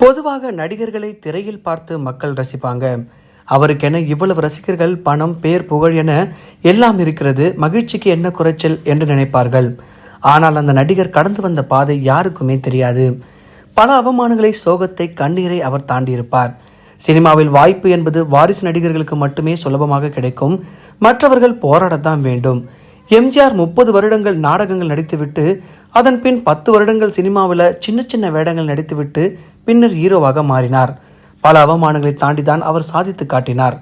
பொதுவாக நடிகர்களை திரையில் பார்த்து மக்கள் ரசிப்பாங்க. அவருக்கென இவ்வளவு ரசிகர்கள் பணம் பேர் புகழ் என எல்லாம் இருக்கிறது. மகிழ்ச்சிக்கு என்ன குறைச்சல் என்று நினைப்பார்கள். ஆனால் அந்த நடிகர் கடந்து வந்த பாதை யாருக்குமே தெரியாது. பல அவமானங்களை சோகத்தை கண்ணீரை அவர் தாண்டியிருப்பார். சினிமாவில் வாய்ப்பு என்பது வாரிசு நடிகர்களுக்கு மட்டுமே சுலபமாக கிடைக்கும். மற்றவர்கள் போராடத்தான் வேண்டும். எம்ஜிஆர் முப்பது வருடங்கள் நாடகங்கள் நடித்துவிட்டு அதன் பின் பத்து வருடங்கள் சினிமாவில் சின்ன சின்ன வேடங்கள் நடித்துவிட்டு பின்னர் ஹீரோவாக மாறினார். பல அவமானங்களை தாண்டிதான் அவர் சாதித்து காட்டினார்.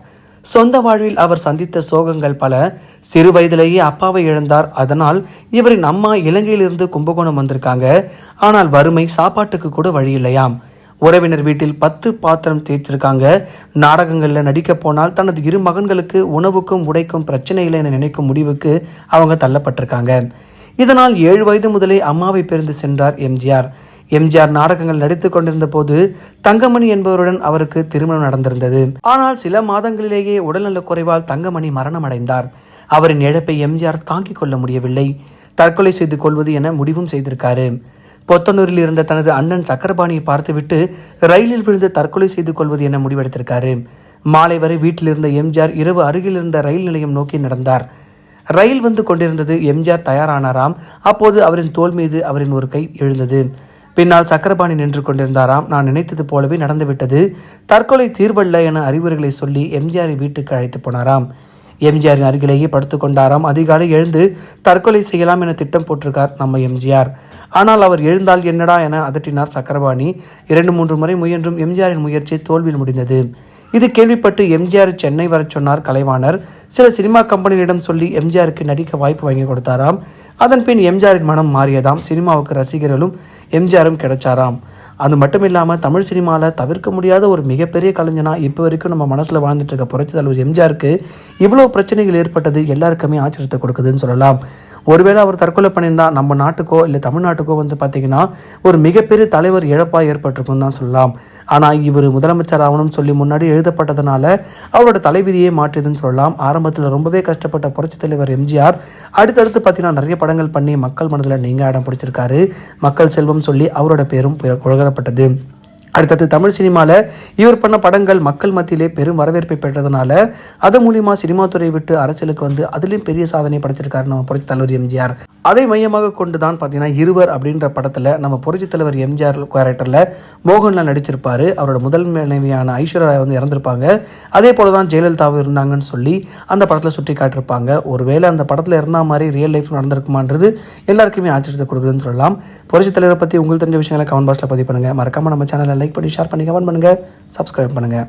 சொந்த வாழ்வில் அவர் சந்தித்த சோகங்கள் பல. சிறு வயதிலேயே அப்பாவை இழந்தார். அதனால் இவரின் அம்மா இலங்கையிலிருந்து கும்பகோணம் வந்திருக்காங்க. ஆனால் வறுமை சாப்பாட்டுக்கு கூட வழி இல்லையாம். உறவினர் வீட்டில் பத்து பாத்திரம் தேய்ச்சிருக்காங்க நாடகங்களில் நடிக்க போனால் தனது இரு மகன்களுக்கு உணவுக்கும் உடைக்கும் பிரச்சனை இல்லை என நினைக்கும் முடிவுக்கு அவங்க தள்ளப்பட்டிருக்காங்க. இதனால் ஏழு வயது முதலே அம்மாவை பிரிந்து சென்றார் எம்ஜிஆர். எம்ஜிஆர் நாடகங்கள் நடித்துக் கொண்டிருந்த போது தங்கமணி என்பவருடன் அவருக்கு திருமணம் நடந்திருந்தது. ஆனால் சில மாதங்களிலேயே உடல்நலக் குறைவால் தங்கமணி மரணம் அடைந்தார் அவரின் இழப்பை எம்ஜிஆர் தாங்கிக் கொள்ள முடியவில்லை. தற்கொலை செய்து கொள்வது என முடிவும் செய்திருக்காரு. பொத்தனூரில் இருந்த தனது அண்ணன் சக்கரபாணியை பார்த்துவிட்டு ரயிலில் விழுந்து தற்கொலை செய்து கொள்வது என முடிவெடுத்திருக்காரு. மாலை வரை வீட்டில் இருந்த எம்ஜிஆர் இரவு அருகில் இருந்த ரயில் நிலையம் நோக்கி நடந்தார். ரயில் வந்து கொண்டிருந்தது எம்ஜிஆர் தயாரானாராம் அப்போது அவரின் தோல் மீது அவரின் ஒரு கை எழுந்தது. பின்னால் சக்கரபாணி நின்று கொண்டிருந்தாராம். நான் நினைத்தது போலவே நடந்துவிட்டது. தற்கொலை தீர்வல்ல என அறிவுரைகளை சொல்லி எம்ஜிஆரை வீட்டுக்கு அழைத்து போனாராம். எம்ஜிஆரின் அருகிலேயே படுத்துக் கொண்டாராம் அதிகாலை எழுந்து தற்கொலை செய்யலாம் என திட்டம் போட்டிருக்கார் நம்ம எம்ஜிஆர். ஆனால் அவர் எழுந்தால் என்னடா என அதட்டினார் சக்கரபாணி. இரண்டு மூன்று முறை முயன்றும் எம்ஜிஆரின் முயற்சி தோல்வியில் முடிந்தது. இது கேள்விப்பட்டு எம்ஜிஆர் சென்னை வரச் சொன்னார் கலைவாணர். சில சினிமா கம்பெனிகளிடம் சொல்லி எம்ஜிஆருக்கு நடிக்க வாய்ப்பு வாங்கி கொடுத்தாராம். அதன் பின் எம்ஜிஆரின் மனம் மாறியதாம். சினிமாவுக்கு ரசிகர்களும் எம்ஜிஆரும் கிடைச்சாராம். அது மட்டும் இல்லாமல் தமிழ் சினிமாவில் தவிர்க்க முடியாத ஒரு மிகப்பெரிய கலைஞனா இப்போ வரைக்கும் நம்ம மனசில் வாழ்ந்துட்டு இருக்க புரட்சி தலைவர் எம்ஜிஆருக்கு இவ்வளோ பிரச்சனைகள் ஏற்பட்டது எல்லாருக்குமே ஆச்சரியத்தை கொடுக்குதுன்னு சொல்லலாம். ஒருவேளை அவர் தற்கொலை பண்ணியிருந்தால் நம்ம நாட்டுக்கோ இல்லை தமிழ்நாட்டுக்கோ வந்து பார்த்தீங்கன்னா ஒரு மிகப்பெரிய தலைவர் இழப்பாக ஏற்பட்டிருக்கும் தான் சொல்லலாம். ஆனால் இவர் முதலமைச்சர் ஆகணும்னு சொல்லி முன்னாடி எழுதப்பட்டதுனால அவரோட தலைவிதியே மாற்றியதுன்னு சொல்லலாம். ஆரம்பத்தில் ரொம்பவே கஷ்டப்பட்ட புரட்சித் தலைவர் எம்ஜிஆர் அடுத்தடுத்து பார்த்தீங்கன்னா நிறைய படங்கள் பண்ணி மக்கள் மனதில் நீங்க இடம் பிடிச்சிருக்காரு. மக்கள் செல்வம் சொல்லி அவரோட பேரும் புகழப்பட்டது. அடுத்தது தமிழ் சினிமாவில் இவர் பண்ண படங்கள் மக்கள் மத்தியிலே பெரும் வரவேற்பை பெற்றதுனால அது மூலியமா சினிமா துறை விட்டு அரசியலுக்கு வந்து அதுலேயும் பெரிய சாதனை படைச்சிருக்காரு நம்ம புரட்சி தலைவர் எம்ஜிஆர். அதை மையமாக கொண்டு தான் பார்த்தீங்கன்னா இருவர் அப்படின்ற படத்தில் நம்ம புரட்சி தலைவர் எம்ஜிஆர் கேரக்டரில் மோகன்லால் நடிச்சிருப்பார். அவரோட முதல் மனைவியான ஐஸ்வர்யா வந்து இறந்திருப்பாங்க. அதே போல தான் ஜெயலலிதாவும் இருந்தாங்கன்னு சொல்லி அந்த படத்தில் சுட்டி காட்டியிருப்பாங்க. ஒருவேளை அந்த படத்தில் இருந்தால் மாதிரி ரியல் லைஃப் நடந்திருக்குமான்றது எல்லாருக்குமே ஆச்சரியத்தை கொடுக்குதுன்னு சொல்லலாம். புரட்சி தலைவரை பற்றி உங்களுக்கு தெரிஞ்ச விஷயங்களை கமெண்ட் பாக்ஸில் பதிவு பண்ணுங்கள் மறக்காமல் நம்ம சேனலில் லைக் பண்ணி ஷேர் பண்ணி கமெண்ட் பண்ணுங்கள் சப்ஸ்கிரைப் பண்ணுங்கள்